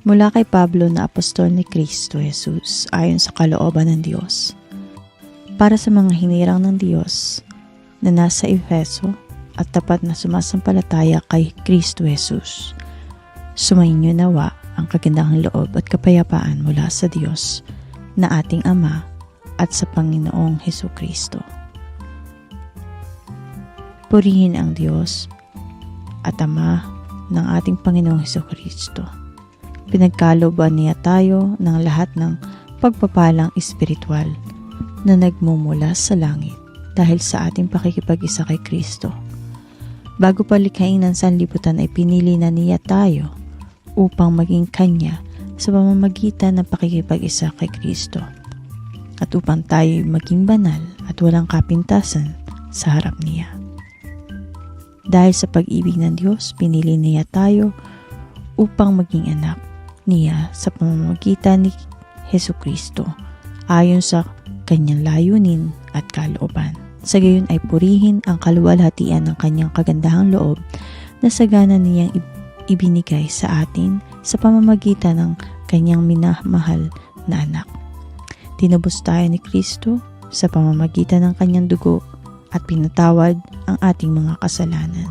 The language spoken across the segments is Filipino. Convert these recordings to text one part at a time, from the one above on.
Mula kay Pablo na apostol ni Kristo Jesus ayon sa kalooban ng Diyos. Para sa mga hinirang ng Diyos na nasa Efeso at tapat na sumasampalataya kay Kristo Jesus. Sumainyo nawa ang kagandahang loob at kapayapaan mula sa Diyos na ating Ama at sa Panginoong Heso Kristo. Purihin ang Diyos at Ama ng ating Panginoong Heso Kristo. Pinagkaloban niya tayo ng lahat ng pagpapalang espiritual na nagmumula sa langit dahil sa ating pakikipag-isa kay Kristo. Bago palikhain ng sanlibutan ay pinili na niya tayo upang maging Kanya sa pamamagitan ng pakikipag-isa kay Kristo at upang tayo maging banal at walang kapintasan sa harap niya. Dahil sa pag-ibig ng Diyos, pinili niya tayo upang maging anak niya sa pamamagitan ni Heso Kristo ayon sa kanyang layunin at kalooban. Sa gayon ay purihin ang kaluwalhatian ng kanyang kagandahang loob na sagana niyang ib- ibinigay sa atin sa pamamagitan ng kanyang minamahal na anak. Tinubos tayo ni Kristo sa pamamagitan ng kanyang dugo at pinatawad ang ating mga kasalanan.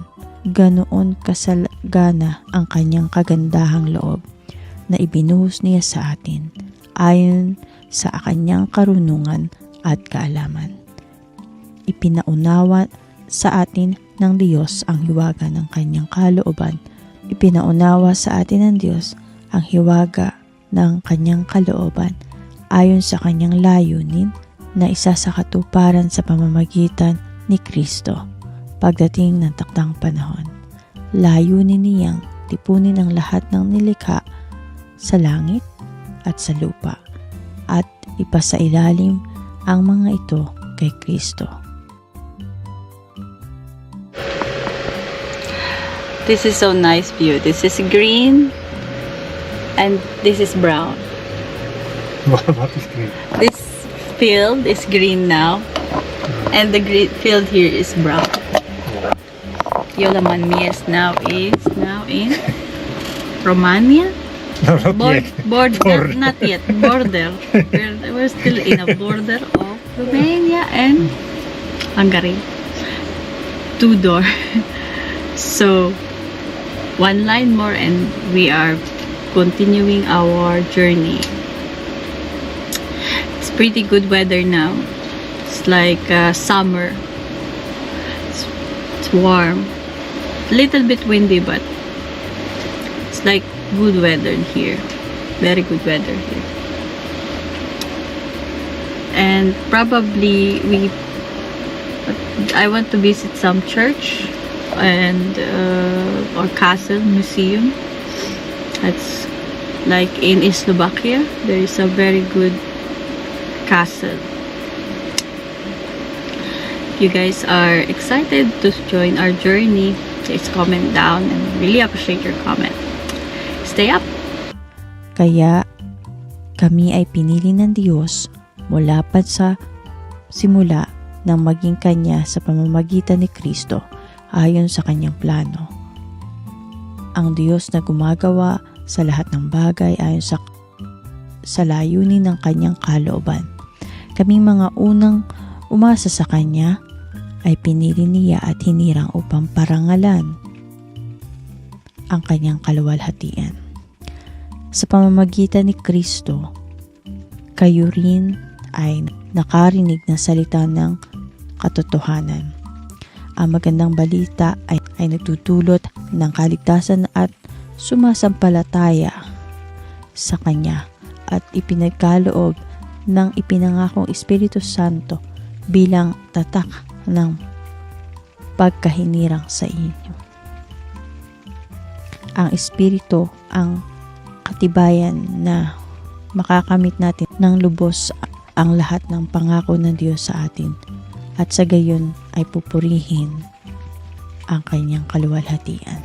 Ganoon kasalgana ang kanyang kagandahang loob na ibinuhos niya sa atin ayon sa kanyang karunungan at kaalaman. Ipinaunawa sa atin ng Diyos ang hiwaga ng kanyang kalooban. Ipinaunawa sa atin ng Diyos ang hiwaga ng kanyang kalooban ayon sa kanyang layunin na isa sa katuparan sa pamamagitan ni Kristo pagdating ng takdang panahon. Layunin niyang tipunin ang lahat ng nilikha sa langit at sa lupa at ipasailalim ang mga ito kay Kristo. This is so nice view. This is green and this is brown. What is green? This field is green now and the green field here is brown. Yola Mies now is now in Romania. No, not yet. board, Border. not, not yet, border. we're, we're still in a border of Romania and Hungary. Two door. so, one line more and we are continuing our journey. It's pretty good weather now. It's like uh, summer. It's, it's warm. Little bit windy, but it's like good weather here. Very good weather here. And probably we I want to visit some church and uh, or castle museum. That's like in Slovakia. There is a very good castle. If you guys are excited to join our journey, please comment down and really appreciate your comment. Stay up. Kaya kami ay pinili ng Diyos mula pa sa simula ng maging Kanya sa pamamagitan ni Kristo ayon sa Kanyang plano. Ang Diyos na gumagawa sa lahat ng bagay ayon sa, sa layunin ng Kanyang kalooban. Kaming mga unang umasa sa Kanya ay pinili niya at hinirang upang parangalan ang Kanyang kaluwalhatian sa pamamagitan ni Kristo, kayo rin ay nakarinig ng salita ng katotohanan. Ang magandang balita ay, ay nagtutulot ng kaligtasan at sumasampalataya sa Kanya at ipinagkaloob ng ipinangakong Espiritu Santo bilang tatak ng pagkahinirang sa inyo. Ang Espiritu ang katibayan na makakamit natin ng lubos ang lahat ng pangako ng Diyos sa atin at sa gayon ay pupurihin ang kanyang kaluwalhatian.